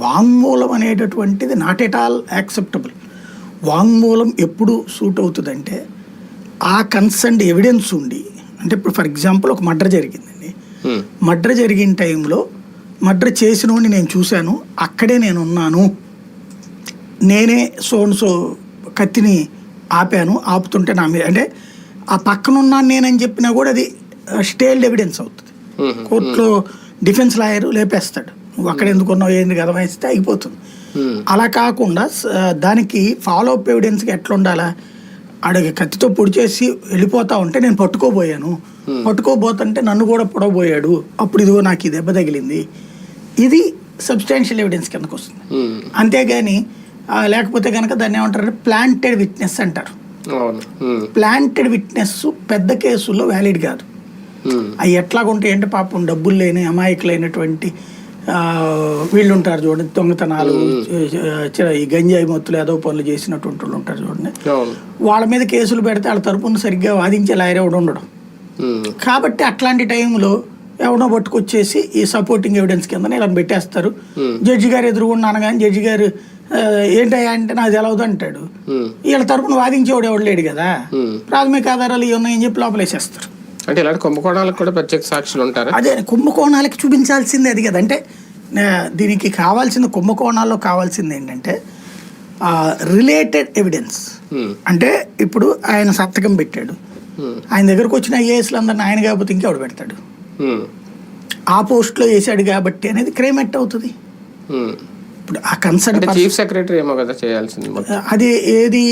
వాంగ్మూలం అనేటటువంటిది not at all acceptable వాంగ్మూలం ఎప్పుడు సూట్ అవుతుందంటే ఆ కన్సర్న్ ఎవిడెన్స్ ఉండి అంటే ఇప్పుడు ఫర్ ఎగ్జాంపుల్ ఒక మర్డర్ జరిగిందండి. మర్డర్ జరిగిన టైంలో మర్డర్ చేసిన నేను చూశాను అక్కడే నేను ఉన్నాను నేనే సోన్ సో కత్తిని ఆపాను ఆపుతుంటే నా మీద అంటే ఆ పక్కన ఉన్నాను నేనని చెప్పినా కూడా అది స్టేల్డ్ ఎవిడెన్స్ అవుతుంది. ఉమ్, కోర్టులో డిఫెన్స్ లాయర్ లేపేస్తాడు. నువ్వు అక్కడ ఎందుకు ఉన్నావు ఏంది కదా వేస్తే అయిపోతుంది. అలా కాకుండా దానికి ఫాలో అప్ ఎవిడెన్స్కి ఎట్లా ఉండాలా ఆడికి కత్తితో పొడి చేసి వెళ్ళిపోతా ఉంటే నేను పట్టుకోబోయాను. పట్టుకోబోతుంటే నన్ను కూడా పొడవబోయాడు. అప్పుడు ఇదిగో నాకు ఈ దెబ్బ తగిలింది. ఇది సబ్స్టాన్షియల్ ఎవిడెన్స్ కిందకు వస్తుంది. అంతేగాని లేకపోతే కనుక దాన్ని ఏమంటారు ప్లాంటెడ్ విట్నెస్ అంటారు. ప్లాంటెడ్ విట్నెస్ పెద్ద కేసుల్లో వ్యాలిడ్ కాదు. అవి ఎట్లాగుంటాయి అంటే పాపం డబ్బులు లేని అమాయకులైనటువంటి వీళ్ళు ఉంటారు చూడండి దొంగతనాలు ఈ గంజాయి మొత్తులు ఏదో పనులు చేసినటువంటి వాళ్ళు ఉంటారు చూడండి. వాళ్ళ మీద కేసులు పెడితే వాళ్ళ తరపున సరిగ్గా వాదించే లాయర్ ఎవడు ఉండడం. కాబట్టి అట్లాంటి టైంలో ఎవడో పట్టుకొచ్చేసి ఈ సపోర్టింగ్ ఎవిడెన్స్ కింద ఇలా పెట్టేస్తారు. జడ్జి గారు ఎదురుగుండా అనగానే జడ్జి గారు "ఆ, ఏంటయ్యా అంటే నాకు తెలవదు అంటాడు. వీళ్ళ తరపున వాదించేవాడు ఎవడు లేడు కదా. ప్రాథమిక ఆధారాలు ఇవి ఉన్నాయని చెప్పి లోపలేసేస్తారు. అంటే ఇలాంటి కుంభకోణాలకు కూడా ప్రత్యేక సాక్షులు ఉంటారా? అదే కుంభకోణాలకి చూపించాల్సింది అది కదా. అంటే దీనికి కావాల్సిన కుంభకోణాల్లో కావాల్సింది ఏంటంటే రిలేటెడ్ ఎవిడెన్స్ అంటే ఇప్పుడు ఆయన సంతకం పెట్టాడు. ఆయన దగ్గరకు వచ్చిన ఐఏఎస్లు అందరిని ఆయన కాకపోతే ఇంకెవడు పెడతాడు? ఆ పోస్ట్లో వేసాడు కాబట్టి అనేది క్రైమ్ ఎట్ అవుతుంది. ఇప్పుడు ఆ కన్సర్న్ చీఫ్ సెక్రటరీ ఏమో కదా చేయాల్సింది అది ఏది